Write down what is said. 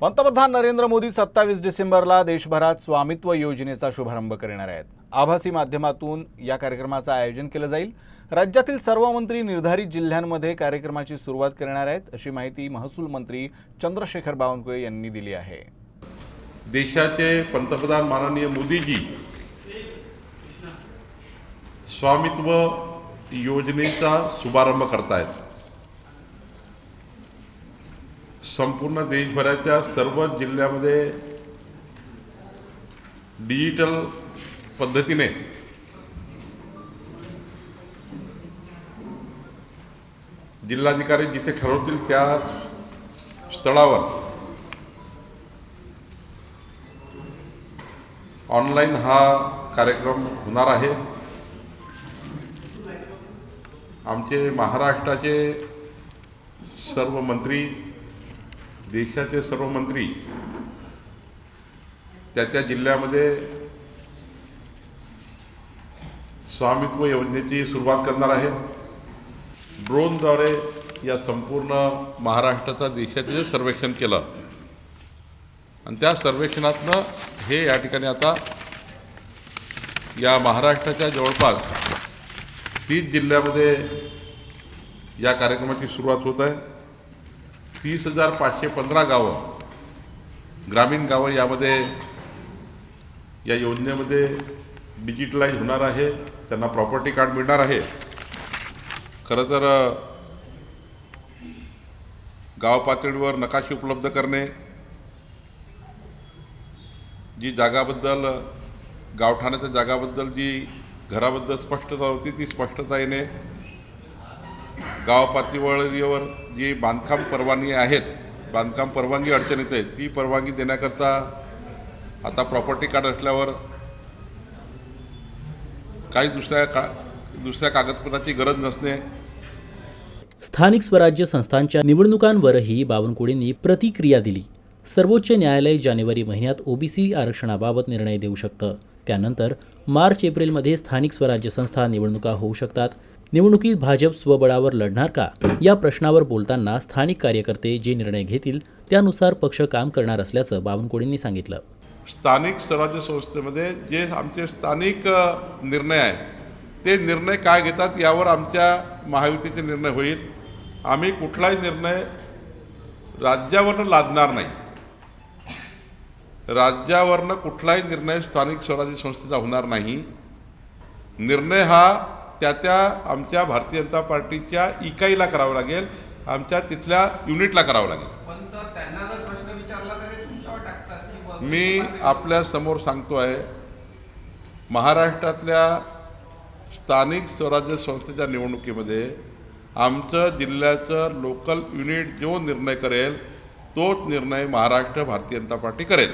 पंतप्रधान नरेंद्र मोदी सत्तावीस डिसेंबरला देशभरात स्वामित्व योजनेचा शुभारंभ करणार आहेत. आभासी माध्यमातून या कार्यक्रमाचं आयोजन केलं जाईल. राज्यातील सर्व मंत्री निर्धारित जिल्ह्यांमध्ये कार्यक्रमाची सुरुवात करणार आहेत अशी माहिती महसूल मंत्री चंद्रशेखर बावनकुळे यांनी दिली आहे. देशाचे पंतप्रधान माननीय मोदीजी स्वामित्व योजनेचा शुभारंभ करतायत. संपूर्ण देशभराच्या सर्व जिल्ह्यामध्ये डिजिटल पद्धतीने जिल्हाधिकारी जिथे ठरवतील त्या स्थळावर ऑनलाईन हा कार्यक्रम होणार आहे. आमचे महाराष्ट्राचे सर्व मंत्री देशाचे सर्व मंत्री त्या त्या जिल्ह्यामध्ये स्वामित्व योजनेची सुरुवात करणार आहे ड्रोनद्वारे या संपूर्ण महाराष्ट्राचा देशाचे सर्वेक्षण केलं. आणि त्या सर्वेक्षणातनं हे या ठिकाणी आता या महाराष्ट्राच्या जवळपास तीस जिल्ह्यामध्ये या कार्यक्रमाची सुरुवात होत आहे. तीस हजार पाचशे पंधरा गावं ग्रामीण गावं यामध्ये या योजनेमध्ये डिजिटलाईज होणार आहे त्यांना प्रॉपर्टी कार्ड मिळणार आहे. खरं तर गाव पातळीवर नकाशे उपलब्ध करणे जी जागाबद्दल गावठाण्याच्या जागाबद्दल जी घराबद्दल स्पष्टता होती ती स्पष्टता येणे गाव पातळीवर जी बांधकाम परवानगी आहेत बांधकाम परवानगी अडचणीत येते ती परवानगी देण्याकरता आता प्रॉपर्टी कार्ड असल्यावर काही दुसऱ्या का दुसऱ्या कागदपत्राची गरज नसणे. स्थानिक स्वराज्य संस्थांच्या निवडणुकांवरही बावनकुळेंनी प्रतिक्रिया दिली. सर्वोच्च न्यायालय जानेवारी महिन्यात ओबीसी आरक्षणाबाबत निर्णय देऊ शकतं. त्यानंतर मार्च एप्रिलमध्ये स्थानिक स्वराज्य संस्था निवडणुका होऊ शकतात. निवडणुकीत भाजप स्वबळावर लढणार का? या प्रश्नावर बोलताना स्थानिक कार्यकर्ते जे निर्णय घेतील त्यानुसार पक्ष काम करणार असल्याचं बावनकुळेंनी सांगितलं. स्थानिक स्वराज्य संस्थेमध्ये जे आमचे स्थानिक निर्णय आहेत ते निर्णय काय घेतात यावर आमच्या महायुतीचे निर्णय होईल. आम्ही कुठलाही निर्णय राज्यावरनं लादणार नाही. राज्यावरनं कुठलाही निर्णय स्थानिक स्वराज्य संस्थेचा होणार नाही. निर्णय हा त्या त्या आमच्या भारतीय जनता पार्टीच्या इकाईला करावा लागेल आमच्या तिथल्या युनिटला करावं लागेल. मी आपल्यासमोर सांगतो आहे महाराष्ट्रातल्या स्थानिक स्वराज्य संस्थेच्या निवडणुकीमध्ये आमचं जिल्ह्याचं लोकल युनिट जो निर्णय करेल तोच निर्णय महाराष्ट्र भारतीय जनता पार्टी करेल.